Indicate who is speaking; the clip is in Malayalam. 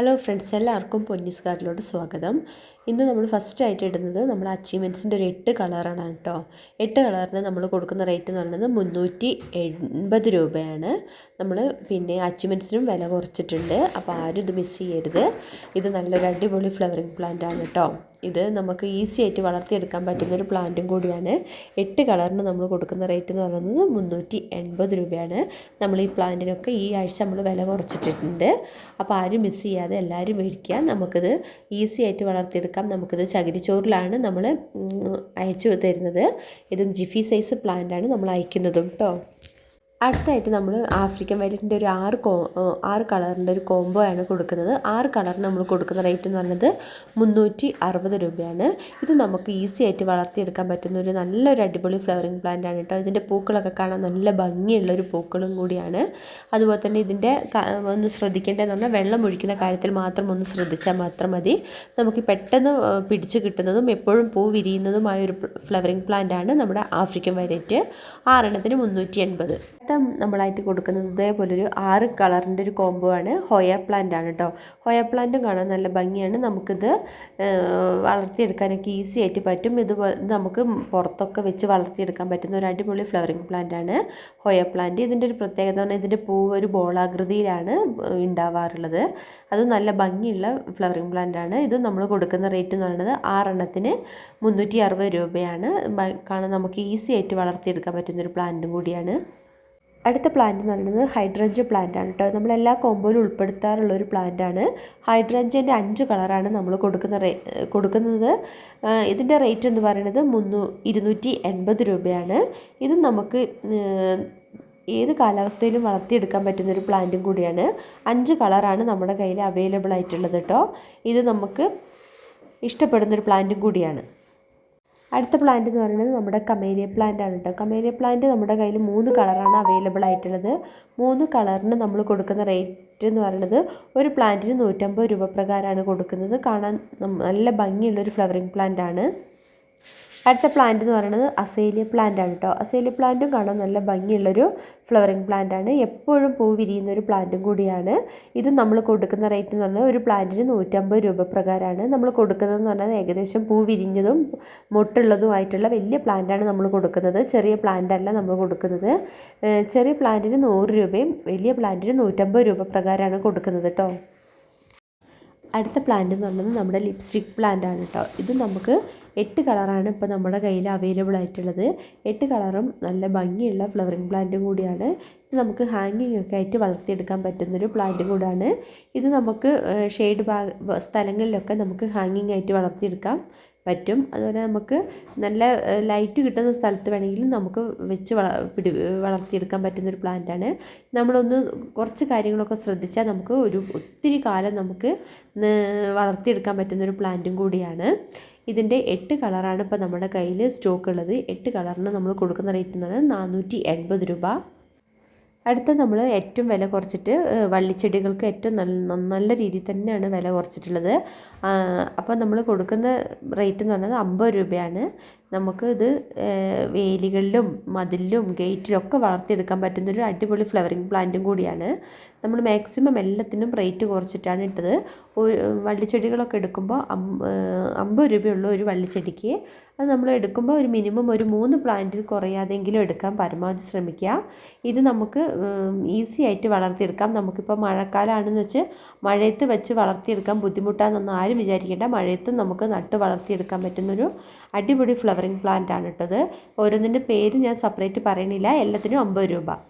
Speaker 1: ഹലോ ഫ്രണ്ട്സ് എല്ലാവർക്കും പൊന്നീസ് കാർഡിലോട്ട് സ്വാഗതം. ഇന്ന് നമ്മൾ ഫസ്റ്റ് ആയിട്ട് ഇടുന്നത് നമ്മൾ അച്ചീവ്മെന്റ്സിന്റെ ഒരു എട്ട് കളറാണ് കേട്ടോ. എട്ട് കളറിന് നമ്മൾ കൊടുക്കുന്ന റേറ്റ് എന്ന് പറയുന്നത് മുന്നൂറ്റി എൺപത് രൂപയാണ്. നമ്മൾ പിന്നെ അച്ചീവ്മെന്റ്സിനും വില കുറച്ചിട്ടുണ്ട്. അപ്പോൾ ആരും ഇത് മിസ് ചെയ്യരുത്. ഇത് നല്ലൊരു അടിപൊളി ഫ്ലവറിങ് പ്ലാന്റ് ആണ് കേട്ടോ. ഇത് നമുക്ക് ഈസി ആയിട്ട് വളർത്തിയെടുക്കാൻ പറ്റുന്ന ഒരു പ്ലാന്റും കൂടിയാണ്. എട്ട് കളറിന് നമ്മൾ കൊടുക്കുന്ന റേറ്റ് എന്ന് പറയുന്നത് മുന്നൂറ്റി എൺപത് രൂപയാണ്. നമ്മൾ ഈ പ്ലാന്റിനൊക്കെ ഈ ആഴ്ച നമ്മൾ വില കുറച്ചിട്ടിട്ടുണ്ട്. അപ്പോൾ ആരും മിസ് ചെയ്യാതെ എല്ലാവരും മേടിക്കുക. നമുക്കിത് ഈസി ആയിട്ട് വളർത്തിയെടുക്കാം. നമുക്കിത് ചകിരിച്ചോറിലാണ് നമ്മൾ അയച്ചു തരുന്നത്. ഇതും ജിഫി സൈസ് പ്ലാന്റാണ് നമ്മൾ അയക്കുന്നതും കേട്ടോ അടുത്തായിട്ട് നമ്മൾ ആഫ്രിക്കൻ വയലറ്റിന്റെ ഒരു ആറ് കോ ആറ് കളറിന്റെ ഒരു കോംബോ ആണ് കൊടുക്കുന്നത്. ആറ് കളറിന് നമ്മൾ കൊടുക്കുന്ന റേറ്റ് എന്ന് പറയുന്നത് മുന്നൂറ്റി അറുപത് രൂപയാണ്. ഇത് നമുക്ക് ഈസി ആയിട്ട് വളർത്തിയെടുക്കാൻ പറ്റുന്ന ഒരു നല്ലൊരു അടിപൊളി ഫ്ലവറിങ് പ്ലാന്റ് ആണ് കേട്ടോ ഇതിന്റെ പൂക്കളൊക്കെ കാണാൻ നല്ല ഭംഗിയുള്ള ഒരു പൂക്കളും കൂടിയാണ്. അതുപോലെ തന്നെ ഇതിന്റെ ഒന്ന് ശ്രദ്ധിക്കേണ്ടതെന്ന് പറഞ്ഞാൽ വെള്ളം ഒഴിക്കുന്ന കാര്യത്തിൽ മാത്രം ഒന്ന് ശ്രദ്ധിച്ചാൽ മാത്രം മതി. നമുക്ക് പെട്ടെന്ന് പിടിച്ചു കിട്ടുന്നതും എപ്പോഴും പൂ വിരിയുന്നതുമായ ഒരു ഫ്ലവറിങ് പ്ലാന്റ് ആണ് നമ്മുടെ ആഫ്രിക്കൻ വയലറ്റ് ആറെണ്ണത്തിന് മുന്നൂറ്റി എൺപത്. അടുത്ത നമ്മളായിട്ട് കൊടുക്കുന്നത് ഇതേപോലെ ഒരു ആറ് കളറിന്റെ ഒരു കോംബോ ആണ് ഹോയ പ്ലാന്റ് ആണ് കേട്ടോ ഹോയ പ്ലാന്റും കാണാൻ നല്ല ഭംഗിയാണ്. നമുക്കിത് വളർത്തിയെടുക്കാനൊക്കെ ഈസി ആയിട്ട് പറ്റും. ഇത് നമുക്ക് പുറത്തൊക്കെ വെച്ച് വളർത്തിയെടുക്കാൻ പറ്റുന്ന ഒരു അടിപൊളി ഫ്ലവറിങ് പ്ലാന്റ് ആണ് ഹോയ പ്ലാന്റ് ഇതിന്റെ ഒരു പ്രത്യേകത എന്ന് പറഞ്ഞാൽ ഇതിന്റെ പൂവ് ഒരു ബോളാകൃതിയിലാണ് ഉണ്ടാവാറുള്ളത്. അത് നല്ല ഭംഗിയുള്ള ഫ്ലവറിങ് പ്ലാന്റ് ആണ്. ഇത് നമ്മൾ കൊടുക്കുന്ന റേറ്റ് എന്ന് പറയുന്നത് ആറെണ്ണത്തിന് മുന്നൂറ്റി അറുപത് രൂപയാണ്. കാണാൻ നമുക്ക് ഈസി ആയിട്ട് വളർത്തിയെടുക്കാൻ പറ്റുന്നൊരു പ്ലാന്റും കൂടിയാണ്. അടുത്ത പ്ലാന്റ് എന്ന് പറയുന്നത് ഹൈഡ്രഞ്ച് പ്ലാന്റ് ആണ് കേട്ടോ നമ്മൾ എല്ലാ കോമ്പോയിലും ഉൾപ്പെടുത്താറുള്ള ഒരു പ്ലാന്റ് ആണ്. ഹൈഡ്രഞ്ചിന്റെ അഞ്ച് കളറാണ് നമ്മൾ കൊടുക്കുന്ന കൊടുക്കുന്നത്. ഇതിന്റെ റേറ്റ് എന്ന് പറയുന്നത് മുന്നൂ ഇരുന്നൂറ്റി എൺപത് രൂപയാണ്. ഇത് നമുക്ക് ഏത് കാലാവസ്ഥയിലും വളർത്തിയെടുക്കാൻ പറ്റുന്ന ഒരു പ്ലാന്റും കൂടിയാണ്. അഞ്ച് കളറാണ് നമ്മുടെ കയ്യിൽ അവൈലബിൾ ആയിട്ടുള്ളത് കേട്ടോ ഇത് നമുക്ക് ഇഷ്ടപ്പെടുന്നൊരു പ്ലാന്റും കൂടിയാണ്. അടുത്ത പ്ലാന്റ് എന്ന് പറയുന്നത് നമ്മുടെ കമേലിയ പ്ലാന്റ് ആണ് കേട്ടോ കമേലിയ പ്ലാന്റ് നമ്മുടെ കയ്യിൽ മൂന്ന് കളറാണ് അവൈലബിൾ ആയിട്ടുള്ളത്. മൂന്ന് കളറിന് നമ്മൾ കൊടുക്കുന്ന റേറ്റ് എന്ന് പറയുന്നത് ഒരു പ്ലാന്റിന് നൂറ്റമ്പത് രൂപ പ്രകാരമാണ് കൊടുക്കുന്നത്. കാണാൻ നല്ല ഭംഗിയുള്ളൊരു ഫ്ലവറിങ് പ്ലാന്റ് ആണ്. അടുത്ത പ്ലാന്റ് എന്ന് പറയുന്നത് അസേലിയ പ്ലാന്റ് ആണ് കേട്ടോ അസേലിയ പ്ലാന്റും കാണാൻ നല്ല ഭംഗിയുള്ളൊരു ഫ്ലവറിങ് പ്ലാന്റ് ആണ്. എപ്പോഴും പൂ വിരിയുന്ന ഒരു പ്ലാന്റും കൂടിയാണ്. ഇതും നമ്മൾ കൊടുക്കുന്ന റേറ്റ് എന്ന് പറഞ്ഞാൽ ഒരു പ്ലാന്റിന് നൂറ്റമ്പത് രൂപ പ്രകാരമാണ്. നമ്മൾ കൊടുക്കുന്നതെന്ന് പറഞ്ഞാൽ ഏകദേശം പൂ വിരിഞ്ഞതും മുട്ടുള്ളതുമായിട്ടുള്ള വലിയ പ്ലാന്റാണ് നമ്മൾ കൊടുക്കുന്നത്. ചെറിയ പ്ലാന്റ് അല്ല നമ്മൾ കൊടുക്കുന്നത്. ചെറിയ പ്ലാന്റിന് നൂറ് രൂപയും വലിയ പ്ലാന്റിന് നൂറ്റമ്പത് രൂപ പ്രകാരമാണ് കൊടുക്കുന്നത് കേട്ടോ അടുത്ത പ്ലാന്റ് എന്ന് പറയുന്നത് നമ്മുടെ ലിപ്സ്റ്റിക് പ്ലാന്റ് ആണ് കേട്ടോ ഇത് നമുക്ക് എട്ട് കളറാണ് ഇപ്പോൾ നമ്മുടെ കയ്യിൽ അവൈലബിൾ ആയിട്ടുള്ളത്. എട്ട് കളറും നല്ല ഭംഗിയുള്ള ഫ്ലവറിങ് പ്ലാന്റും കൂടിയാണ്. ഇത് നമുക്ക് ഹാങ്ങിങ് ഒക്കെ ആയിട്ട് വളർത്തിയെടുക്കാൻ പറ്റുന്നൊരു പ്ലാന്റും കൂടാണ്. ഇത് നമുക്ക് ഷെയ്ഡ് ഭാഗ സ്ഥലങ്ങളിലൊക്കെ നമുക്ക് ഹാങ്ങിങ് ആയിട്ട് വളർത്തിയെടുക്കാം പറ്റും. അതുപോലെ നമുക്ക് നല്ല ലൈറ്റ് കിട്ടുന്ന സ്ഥലത്ത് വേണമെങ്കിലും നമുക്ക് വെച്ച് വള പിടി വളർത്തിയെടുക്കാൻ പറ്റുന്നൊരു പ്ലാന്റാണ് നമ്മളൊന്ന് കുറച്ച് കാര്യങ്ങളൊക്കെ ശ്രദ്ധിച്ചാൽ നമുക്ക് ഒരു ഒത്തിരി കാലം നമുക്ക് വളർത്തിയെടുക്കാൻ പറ്റുന്നൊരു പ്ലാന്റും കൂടിയാണ്. ഇതിന്റെ എട്ട് കളറാണ് ഇപ്പോൾ നമ്മുടെ കയ്യിൽ സ്റ്റോക്ക് ഉള്ളത് എട്ട് കളറിന് നമ്മൾ കൊടുക്കുന്ന റേറ്റ് എന്ന് പറയുന്നത് നാനൂറ്റി എൺപത് രൂപ. അടുത്ത നമ്മൾ ഏറ്റവും വില കുറച്ചിട്ട് വള്ളിച്ചെടികൾക്ക് ഏറ്റവും നല്ല നല്ല രീതിയിൽ തന്നെയാണ് വില കുറച്ചിട്ടുള്ളത്. അപ്പോൾ നമ്മൾ കൊടുക്കുന്ന റേറ്റ് എന്ന് പറയുന്നത് അമ്പത് രൂപയാണ്. നമുക്ക് ഇത് വേലികളിലും മതിലിലും ഗേറ്റിലൊക്കെ വളർത്തിയെടുക്കാൻ പറ്റുന്നൊരു അടിപൊളി ഫ്ലവറിങ് പ്ലാന്റും കൂടിയാണ്. നമ്മൾ മാക്സിമം എല്ലാത്തിനും റേറ്റ് കുറച്ചിട്ടാണ് ഇട്ടത്. വള്ളിച്ചെടികളൊക്കെ എടുക്കുമ്പോൾ അമ്പത് രൂപയുള്ള ഒരു വള്ളിച്ചെടിക്ക്. അത് നമ്മൾ എടുക്കുമ്പോൾ ഒരു മിനിമം ഒരു മൂന്ന് പ്ലാന്റിൽ കുറയാതെങ്കിലും എടുക്കാൻ പരമാവധി ശ്രമിക്കുക. ഇത് നമുക്ക് ഈസി ആയിട്ട് വളർത്തിയെടുക്കാം. നമുക്കിപ്പോൾ മഴക്കാലമാണെന്ന് വെച്ച് മഴയത്ത് വെച്ച് വളർത്തിയെടുക്കാൻ ബുദ്ധിമുട്ടാണെന്നൊന്നും ആരും വിചാരിക്കേണ്ട. മഴയത്ത് നമുക്ക് നട്ട് വളർത്തിയെടുക്കാൻ പറ്റുന്നൊരു അടിപൊളി ഫ്ലവറിങ് പ്ലാന്റ് ആണ് ഇട്ടത്. ഓരോന്നിന്റെ പേര് ഞാൻ സെപ്പറേറ്റ് പറയണില്ല. എല്ലാത്തിനും അമ്പത് രൂപ.